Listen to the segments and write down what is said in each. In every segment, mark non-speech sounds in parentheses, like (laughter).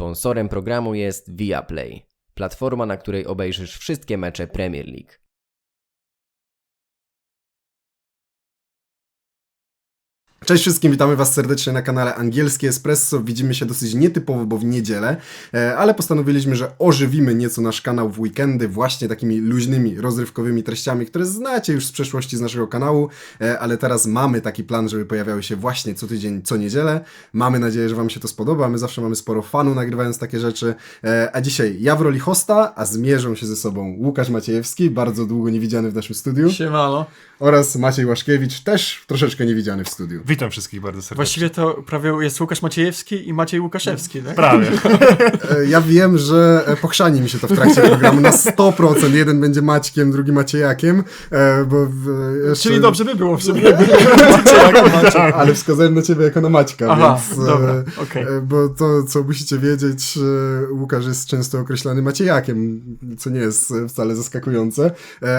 Sponsorem programu jest Viaplay, platforma, na której obejrzysz wszystkie mecze Premier League. Cześć wszystkim, witamy Was serdecznie na kanale Angielskie Espresso. Widzimy się dosyć nietypowo, bo w niedzielę, e, ale postanowiliśmy, że ożywimy nieco nasz kanał w weekendy właśnie takimi luźnymi, rozrywkowymi treściami, które znacie już z przeszłości z naszego kanału, e, ale teraz mamy taki plan, żeby pojawiały się właśnie co tydzień, co niedzielę. Mamy nadzieję, że Wam się to spodoba. My zawsze mamy sporo fanu nagrywając takie rzeczy. E, A dzisiaj ja w roli hosta, a zmierzą się ze sobą Łukasz Maciejewski, bardzo długo niewidziany w naszym studiu, Siemano. oraz Maciej Łaszkiewicz, też troszeczkę niewidziany w studiu. Witam wszystkich bardzo serdecznie. Właściwie to prawie jest Łukasz Maciejewski i Maciej Łukaszewski, tak? Prawie. (laughs) E, Ja wiem, że e, pochrzani mi się to w trakcie programu na 100%. Jeden będzie Maćkiem, drugi Maciejakiem, e, bo jeszcze... Czyli dobrze by było w sumie. Ale wskazałem na ciebie jako na Maćka, Aha, więc... dobra, e, Bo to, co musicie wiedzieć, Łukasz jest często określany Maciejakiem, co nie jest wcale zaskakujące,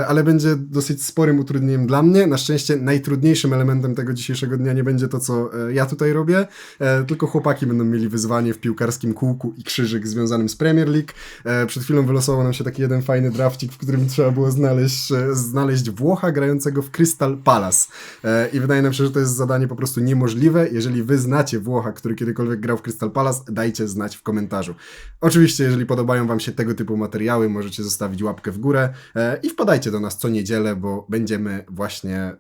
ale będzie dosyć sporym utrudnieniem dla mnie. Na szczęście najtrudniejszym elementem tego dzisiejszego dnia nie będzie to, co e, ja tutaj robię, e, tylko chłopaki będą mieli wyzwanie w piłkarskim kółku i krzyżyk związanym z Premier League. E, Przed chwilą wylosował nam się taki jeden fajny drafcik, w którym trzeba było znaleźć, znaleźć Włocha grającego w Crystal Palace. I wydaje nam się, że to jest zadanie po prostu niemożliwe. Jeżeli wy znacie Włocha, który kiedykolwiek grał w Crystal Palace, dajcie znać w komentarzu. Oczywiście, jeżeli podobają wam się tego typu materiały, możecie zostawić łapkę w górę i wpadajcie do nas co niedzielę, bo będziemy właśnie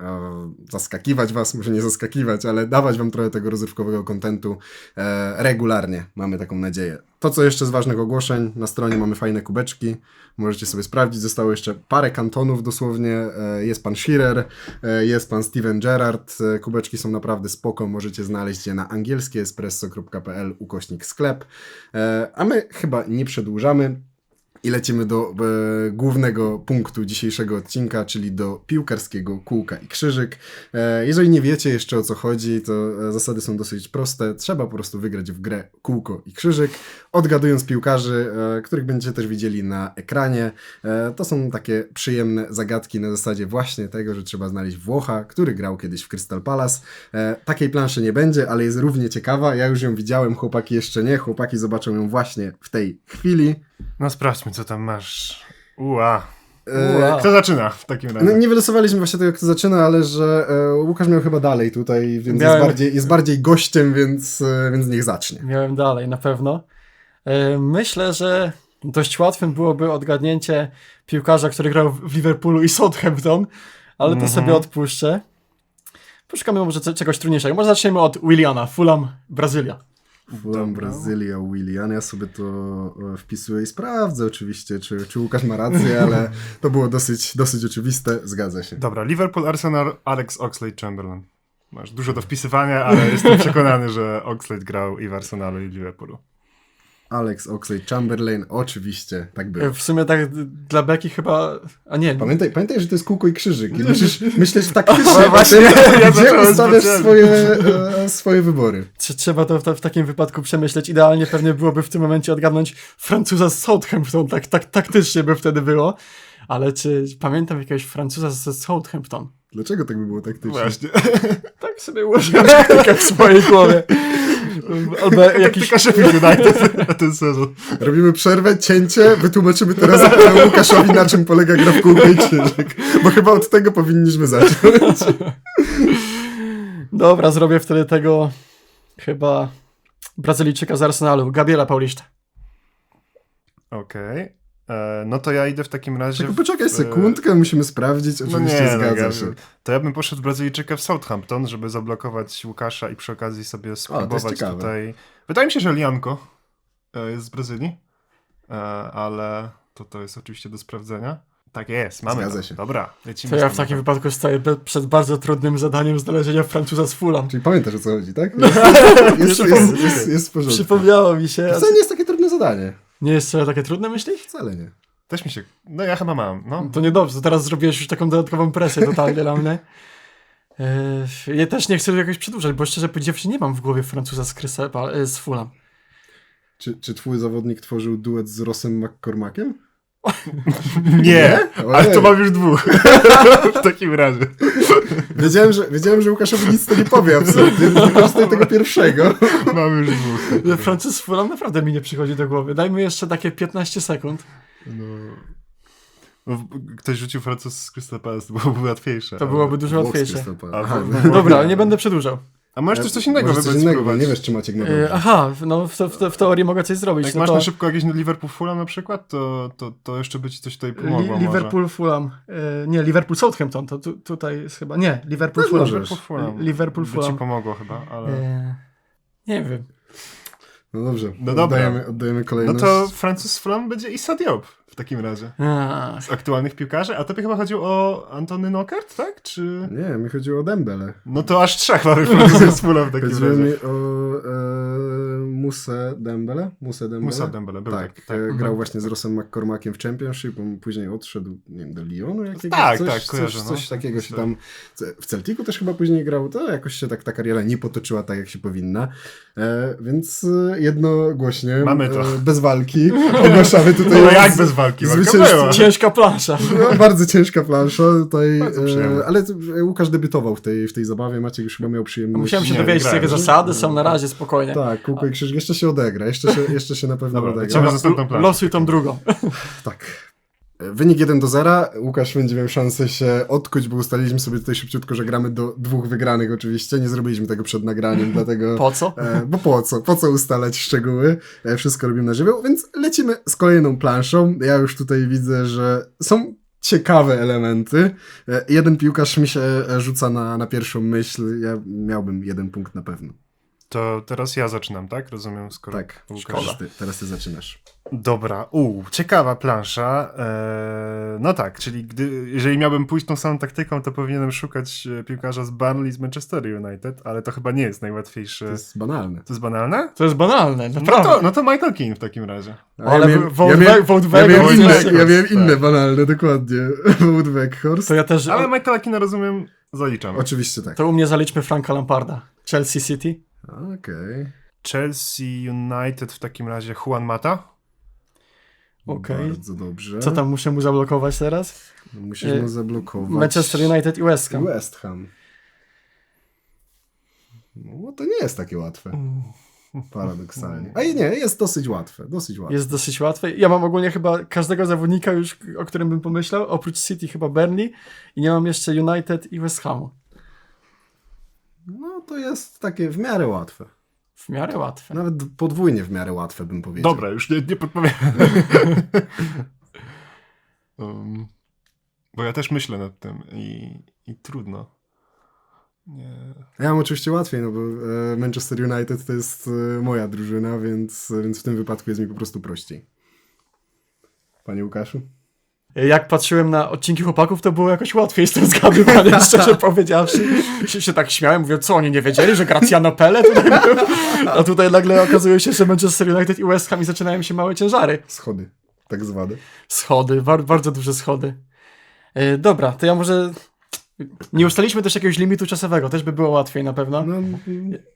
zaskakiwać was, może nie zaskakiwać, ale dawać wam trochę tego rozrywkowego kontentu e, regularnie. Mamy taką nadzieję. To, co jeszcze z ważnych ogłoszeń, na stronie mamy fajne kubeczki, możecie sobie sprawdzić. Zostało jeszcze parę kantonów dosłownie. E, Jest pan Shearer, e, jest pan Steven Gerrard. Kubeczki są naprawdę spoko, możecie znaleźć je na angielskiespresso.pl ukośnik sklep. A my chyba nie przedłużamy. I lecimy do e, głównego punktu dzisiejszego odcinka, czyli do piłkarskiego kółka i krzyżyk. E, jeżeli nie wiecie jeszcze o co chodzi, to e, zasady są dosyć proste. Trzeba po prostu wygrać w grę kółko i krzyżyk, odgadując piłkarzy, e, których będziecie też widzieli na ekranie. E, to są takie przyjemne zagadki na zasadzie właśnie tego, że trzeba znaleźć Włocha, który grał kiedyś w Crystal Palace. E, takiej planszy nie będzie, ale jest równie ciekawa. Ja już ją widziałem, chłopaki jeszcze nie. Chłopaki zobaczą ją właśnie w tej chwili. No sprawdźmy, co tam masz. Ua. E, Ua. Kto zaczyna w takim razie? No, nie wylosowaliśmy właśnie tego, kto zaczyna, ale że e, Łukasz miał chyba dalej tutaj, więc Miałem- jest, bardziej, jest bardziej gościem, więc, e, więc niech zacznie. Miałem dalej, na pewno. E, Myślę, że dość łatwym byłoby odgadnięcie piłkarza, który grał w Liverpoolu i Southampton, ale to Mhm. sobie odpuszczę. Poszukamy może czegoś trudniejszego. Może zaczniemy od Williana, Fulham, Brazylia. Fulham, Brazylia, Willian. Ja sobie to e, wpisuję i sprawdzę oczywiście, czy, czy Łukasz ma rację, ale to było dosyć, dosyć oczywiste. Zgadza się. Dobra, Liverpool, Arsenal, Alex Oxlade-Chamberlain. Masz dużo do wpisywania, ale jestem przekonany, że Oxlade grał i w Arsenalu, i w Liverpoolu. Alex Oxlade-Chamberlain, oczywiście, tak było. W sumie tak dla Beki chyba... A nie, Pamiętaj, pamiętaj, że to jest kółko i krzyżyk i musisz (laughs) myśleć taktycznie, No właśnie, ja (laughs) gdzie ustawiasz swoje, e, swoje wybory. Trze- Trzeba to w, w takim wypadku przemyśleć. Idealnie pewnie byłoby w tym momencie odgadnąć Francuza z Southampton, tak, tak taktycznie by wtedy było. Ale czy pamiętam jakiegoś Francuza ze Southampton? Dlaczego tak by było taktycznie? Właśnie. (laughs) Tak sobie ułożyłem w swojej głowie. Albo (laughs) jakiś... Sheffield United na ten sezon. Robimy przerwę, cięcie, wytłumaczymy teraz e, Łukaszowi, na czym polega gra w kółko i krzyżyk. Bo chyba od tego powinniśmy zacząć. Dobra, zrobię wtedy tego chyba Brazylijczyka z Arsenalu, Gabriela Paulista. Okej. No to ja idę w takim razie... Czekaj, w- poczekaj sekundkę, musimy sprawdzić. No Oczywiście nie, no, zgadza ja, się. To ja bym poszedł Brazylijczyka w Southampton, żeby zablokować Łukasza i przy okazji sobie spróbować ciekawe. tutaj. Wydaje mi się, że Lianko e, jest z Brazylii, e, ale to, to jest oczywiście do sprawdzenia. Tak jest, mamy. Zgadza to. się. Dobra, lecimy To ja w takim wypadku staję przed bardzo trudnym zadaniem znalezienia Francuza z Fulham. Czyli pamiętasz o co chodzi, tak? Jest, jest, jest, jest, jest, jest w porządku. Przypomniało mi się. To nie jest takie trudne zadanie. Nie jest wcale takie trudne, myślisz? Wcale nie. Też mi się. No ja chyba mam. No. To niedobrze, to teraz zrobiłeś już taką dodatkową presję totalnie dla mnie. Eee, ja też nie chcę jakoś przedłużać, bo szczerze powiedziawszy nie mam w głowie Francuza z, Crystal Pal- e, z Fulham. Czy, czy twój zawodnik tworzył duet z Rossem McCormackiem? Nie, Ojej. ale to mam już dwóch. (laughs) w takim razie. Wiedziałem, że, wiedziałem, że Łukaszowi nic to nie powie absolutnie, tego pierwszego. Mam już dwóch. Francis Fulham naprawdę mi nie przychodzi do głowy. Dajmy jeszcze takie 15 sekund. No. No, Ktoś rzucił Francuz z Crystal Palace, to byłoby łatwiejsze. To ale- byłoby dużo łatwiejsze. Aha, Dobra, ale nie będę przedłużał. A możesz też coś innego Może coś wybrać, innego, bo spróbować. nie wiesz, czy Maciek na E, pewno. aha, no w, te, w, te, w teorii mogę coś zrobić. Jak no masz to na szybko jakieś Liverpool Fulham na przykład, to, to, to jeszcze by ci coś tutaj pomogło Li, może. Liverpool Fulham. E, nie, Liverpool Southampton, to tu, tutaj jest chyba. Nie, Liverpool No, Fulham. możesz. Liverpool Fulham. Liverpool by ci Fulham. pomogło chyba, ale... E, nie wiem. No dobrze, No dobra. oddajemy, oddajemy No kolejność. to Francuz Fulham będzie Issa Diop w takim razie. Z aktualnych piłkarzy, a tobie chyba chodził o Antony Knockert, tak? Czy... Nie, mi chodziło o Dembele. No to aż trzech mamy Francuzów z Fulham w takim Chodziło razie. mi o Musę Dembele. Musę Dembele. Musa Dembele, był tak, tak. tak. grał właśnie z Rossem McCormackiem w Championship, on później odszedł, nie wiem, do Lyonu jakiegoś, Tak, coś, tak, coś, kojarzę, no. coś takiego się tam, w Celticu też chyba później grał, to jakoś się tak ta kariera nie potoczyła tak, jak się powinna, e, więc e, jednogłośnie, Mamy to. E, bez walki, (laughs) ogłaszamy tutaj No jak bez walki? Była. ciężka plansza. no, bardzo ciężka plansza tutaj, e, ale e, Łukasz debiutował w tej, w tej zabawie, Maciek już chyba miał przyjemność. Musiałem się Nie, dowiedzieć, jakie zasady są na razie, spokojnie. Tak, Kółko i Krzyż jeszcze się odegra, jeszcze się, jeszcze się na pewno Dobra, odegra. za następną planszę. Losuj tą drugą. Tak. Wynik 1 do 0. Łukasz będzie miał szansę się odkuć, bo ustaliliśmy sobie tutaj szybciutko, że gramy do dwóch wygranych oczywiście. Nie zrobiliśmy tego przed nagraniem, dlatego... Po co? E, bo po co? Po co ustalać szczegóły? E, wszystko robimy na żywioł, więc lecimy z kolejną planszą. Ja już tutaj widzę, że są ciekawe elementy. E, jeden piłkarz mi się rzuca na, na pierwszą myśl. Ja miałbym jeden punkt na pewno. To teraz ja zaczynam, tak? Rozumiem, skoro Tak, Łukasz. teraz ty, teraz ty zaczynasz. Dobra, u, ciekawa plansza. Eee, no tak, czyli gdy, jeżeli miałbym pójść tą samą taktyką, to powinienem szukać e, piłkarza z Burnley z Manchester United, ale to chyba nie jest najłatwiejsze. To jest banalne. To jest banalne? To jest banalne, No naprawdę. to, no to Michael Keane w takim razie. Ale miałem- ja Wout ja miałem inne, ja miałem tak. inne banalne, dokładnie. (laughs) Wout Weghorst. To ja też... Ale Michaela Keane'a rozumiem, zaliczam. Oczywiście tak. To u mnie zaliczmy Franka Lamparda. Chelsea City. Okej. Chelsea United w takim razie Juan Mata. Okej. Bardzo dobrze. Co tam muszę mu zablokować teraz? Musisz E, mu zablokować. Manchester United i West Ham. West Ham. No to nie jest takie łatwe. Paradoksalnie. A i nie, jest dosyć łatwe. Dosyć łatwe. Jest dosyć łatwe. Ja mam ogólnie chyba każdego zawodnika już, o którym bym pomyślał, oprócz City chyba Burnley i nie mam jeszcze United i West Hamu. No to jest takie w miarę łatwe. W miarę łatwe. Nawet podwójnie w miarę łatwe bym powiedział. Dobra, już nie, nie podpowiem. (laughs) um, bo ja też myślę nad tym i, i trudno. Nie. Ja mam oczywiście łatwiej, no bo e, Manchester United to jest e, moja drużyna, więc, więc w tym wypadku jest mi po prostu prościej. Panie Łukaszu? Jak patrzyłem na odcinki chłopaków, to było jakoś łatwiej z tym zgadywaniem, (laughs) szczerze powiedziawszy. Się, się tak śmiałem, mówię, co oni nie wiedzieli, że Graziano Pele tutaj był? A tutaj nagle okazuje się, że Manchester United i West Ham i zaczynają się małe ciężary. Schody, tak zwane. Schody, bar- bardzo duże schody. E, dobra, to ja może... Nie ustaliliśmy też jakiegoś limitu czasowego, też by było łatwiej na pewno. No,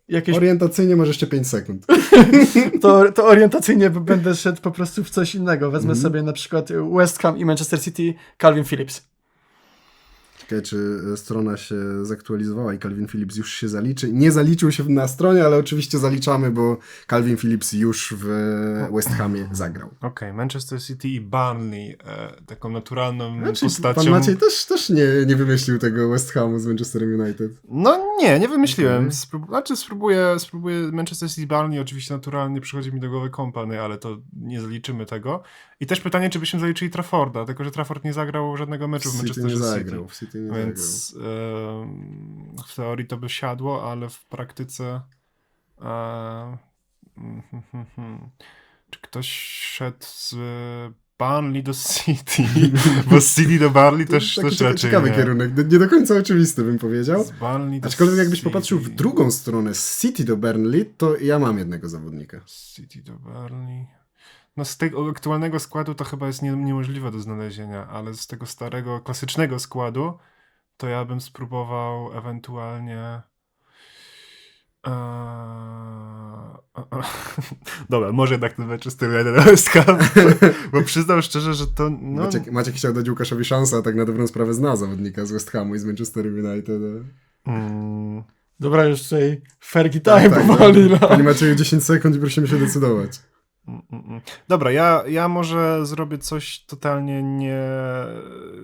Jakieś, orientacyjnie masz jeszcze 5 sekund. (laughs) to, to orientacyjnie będę szedł po prostu w coś innego. Wezmę Mhm. sobie na przykład West Ham i Manchester City, Calvin Phillips. Czy e, strona się zaktualizowała i Calvin Phillips już się zaliczy. Nie zaliczył się na stronie, ale oczywiście zaliczamy, bo Calvin Phillips już w West Hamie zagrał. Okej, Manchester City i Burnley e, taką naturalną Znaczy, postacią. pan Maciej też, też nie, nie wymyślił tego West Hamu z Manchesterem United. No nie, nie wymyśliłem. Sprób- znaczy spróbuję, spróbuję Manchester City Burnley, oczywiście naturalnie przychodzi mi do głowy Kompany, ale to nie zaliczymy tego. I też pytanie, czy byśmy zaliczyli Trafforda, tylko że Trafford nie zagrał żadnego meczu w City Manchesterze nie City. zagrał. W City nie zagrał. Więc em, w teorii to by siadło, ale w praktyce. E, mm, hmm, hmm, hmm. czy ktoś szedł z Burnley do City? (laughs) Bo z City do Burnley też, Taki też raczej ciekawy nie. kierunek. Nie do końca oczywisty bym powiedział. Z do Aczkolwiek jakbyś City. popatrzył w drugą stronę, z City do Burnley, to ja mam jednego zawodnika. City do Burnley. No z tego aktualnego składu to chyba jest nie, niemożliwe do znalezienia, ale z tego starego, klasycznego składu to ja bym spróbował ewentualnie Eee, (laughs) Dobra, może jednak ten United West Ham, bo przyznam szczerze, że to... No, Maciek, Maciek chciał dać Łukaszowi szansę, a tak na dobrą sprawę zna zawodnika z West Hamu i z Manchester United. mm, Dobra, już tutaj Fergie time Tak, powoli, no. Panie Macieju, 10 sekund i prosimy się decydować. Mm, mm, mm. Dobra, ja, ja może zrobię coś totalnie nie,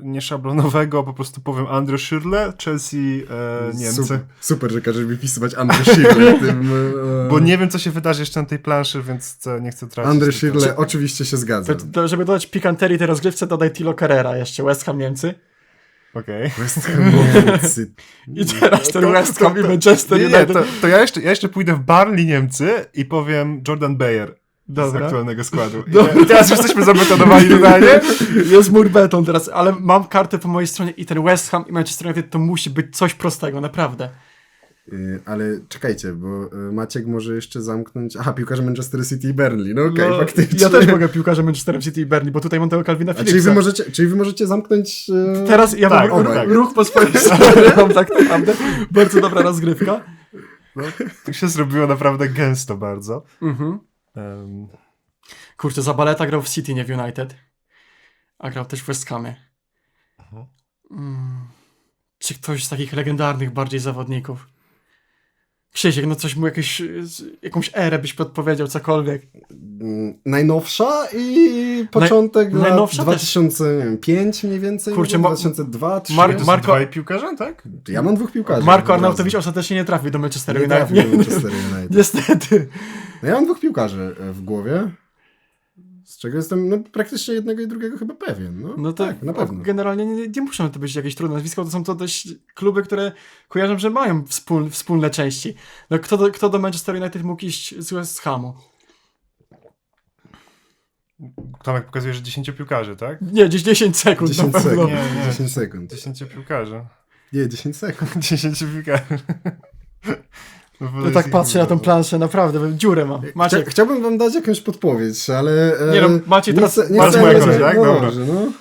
nieszablonowego, po prostu powiem Andre Schürrle, Chelsea, e, Niemcy. Super, super, że każesz mi wpisywać Andre Schirle w tym... E, Bo nie wiem, co się wydarzy jeszcze na tej planszy, więc chcę, nie chcę tracić. Andre tylko- Schirle oczywiście się zgadza. To, to, żeby dodać pikanterii tej rozgrywce, dodaj Tilo Carrera jeszcze, West Ham Niemcy. Okej. West Hamowicy. I teraz ten To- West Ham i Manchester Nie, nie, United. to, to ja, jeszcze, ja jeszcze pójdę w Barnley Niemcy i powiem Jordan Bayer z Dobra. aktualnego składu. I, Dobra. I teraz już jesteśmy zabetonowani (laughs) totalnie. Jest mur beton teraz, ale mam kartę po mojej stronie i ten West Ham i Manchester United to musi być coś prostego, naprawdę. Y, Ale czekajcie, bo y, Maciek może jeszcze zamknąć... Aha, piłkarze Manchester City i Burnley. No okej, No, faktycznie. Ja też mogę piłkarze Manchester City i Bernie, bo tutaj mam tego Calvina A czyli Phillipsa. wy możecie, czyli wy możecie zamknąć... y, Teraz ja Tak, mam tak. ruch, ruch po swojej (laughs) stronie, mam tak naprawdę. Bardzo dobra rozgrywka. No, tu się zrobiło naprawdę gęsto bardzo. Mhm. Em, Kurczę, Zabaleta grał w City, nie w United. A grał też w West Hamie. Mhm. Mm. Czy ktoś z takich legendarnych bardziej zawodników? Krzysiek, no coś mu jakieś, jakąś erę byś podpowiedział, cokolwiek. mm, najnowsza i początek lat najnowsza też. 2005 mniej więcej, Kurczę, może ma- 2002, 2003. Mar- Marko- dwaj piłkarze, tak? Ja mam dwóch piłkarzy. Marko razu. Arnautowicz ostatecznie nie trafił do Manchester nie United. trafił do Manchester United. (laughs) Niestety. No ja mam dwóch piłkarzy e, w głowie, z czego jestem no, praktycznie jednego i drugiego chyba pewien. No, No to tak, na pewno. generalnie nie, nie muszą to być jakieś trudne nazwiska, to są to dość kluby, które kojarzą, że mają wspól, wspólne części. No kto do, kto do Manchester United mógł iść z West Hamu? Tomek pokazuje, że 10 piłkarzy, tak? Nie, gdzieś 10 sekund 10 na pewno. sekund. Nie, nie. 10 sekund. 10 piłkarzy. Nie, 10 sekund. (laughs) 10 piłkarzy. No, tak patrzę na tą planszę, naprawdę, dziurę mam. Maciek, chciałbym wam dać jakąś podpowiedź, ale... e, Nie no, Maciej, teraz moją no, kolej, tak? no, Dobra. dobrze, no.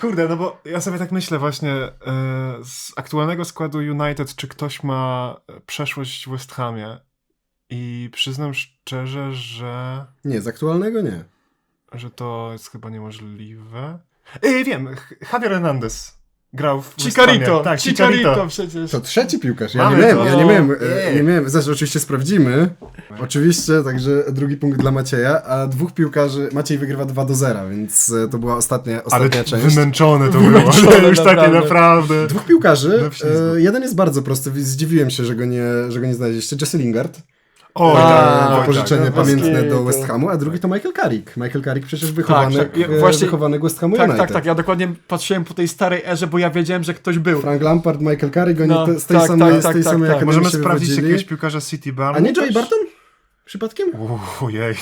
Kurde, no bo ja sobie tak myślę właśnie e, z aktualnego składu United, czy ktoś ma przeszłość w West Hamie i przyznam szczerze, że, Nie, z aktualnego nie. że to jest chyba niemożliwe. Ej, wiem, Javier Hernandez grał w Chicarito. Tak, Chicarito Chicarito. przecież. To trzeci piłkarz. Ja Mamy nie miałem, to. ja nie miałem, e, Jej. nie miałem. Zresztą oczywiście sprawdzimy. Oczywiście, także drugi punkt dla Macieja, a dwóch piłkarzy, Maciej wygrywa 2 do 0, więc e, to była ostatnia, Ale ostatnia część. wymęczone to Wymęczone, było. (laughs) Już takie naprawdę. Dwóch piłkarzy. E, jeden jest bardzo prosty, zdziwiłem się, że go nie, że go nie znaleźliście. Jesse Lingard. Oj, A, tak, oj, wypożyczenie tak, pamiętne do. West Hamu, a drugi to Michael Carrick. Michael Carrick przecież wychowany, tak. Ja e, właśnie- wychowany West Hamu Tak, United. tak, tak. Ja dokładnie patrzyłem po tej starej erze, bo ja wiedziałem, że ktoś był. Frank Lampard, Michael Carrick, oni No, te, z tej tak, samej, tak, z tej tak, samej tak. Możemy sprawdzić jakiegoś piłkarza City Barn. A nie Joey Barton? Przypadkiem? Ojej,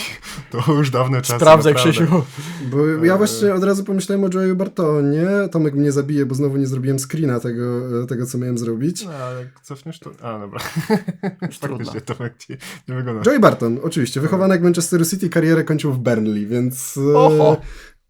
to już dawne czasy. Sprawdzaj, naprawdę. Krzysiu. Bo ja właśnie od razu pomyślałem o Joe'u Bartonie. Tomek mnie zabije, bo znowu nie zrobiłem screena tego, tego co miałem zrobić. No, ale cofniesz to... A, dobra. Faktycznie (laughs) to tak nie, nie wygląda. Joey Barton, oczywiście, wychowany jak Manchester City, karierę kończył w Burnley, więc e, Oho.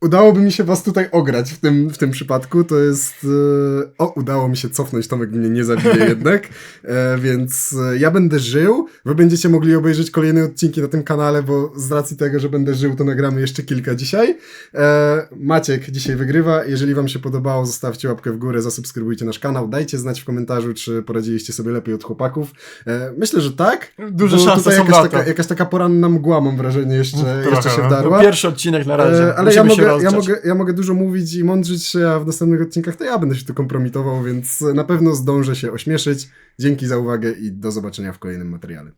Udałoby mi się was tutaj ograć w tym, w tym przypadku. To jest... E, o, udało mi się cofnąć, Tomek mnie nie zabije (laughs) jednak, e, więc e, ja będę żył. Wy będziecie mogli obejrzeć kolejne odcinki na tym kanale, bo z racji tego, że będę żył, to nagramy jeszcze kilka dzisiaj. Maciek dzisiaj wygrywa. Jeżeli wam się podobało, zostawcie łapkę w górę, zasubskrybujcie nasz kanał, dajcie znać w komentarzu, czy poradziliście sobie lepiej od chłopaków. Myślę, że tak. Duże szanse tutaj są jakaś taka, jakaś taka poranna mgła, mam wrażenie, jeszcze, (laughs) Trochę, jeszcze się no. wdarła. Pierwszy odcinek na razie. Ale ja Musimy się mogę, ja, mogę, ja mogę dużo mówić i mądrzyć się, a w następnych odcinkach to ja będę się tu kompromitował, więc na pewno zdążę się ośmieszyć. Dzięki za uwagę i do zobaczenia w kolejnym materiale.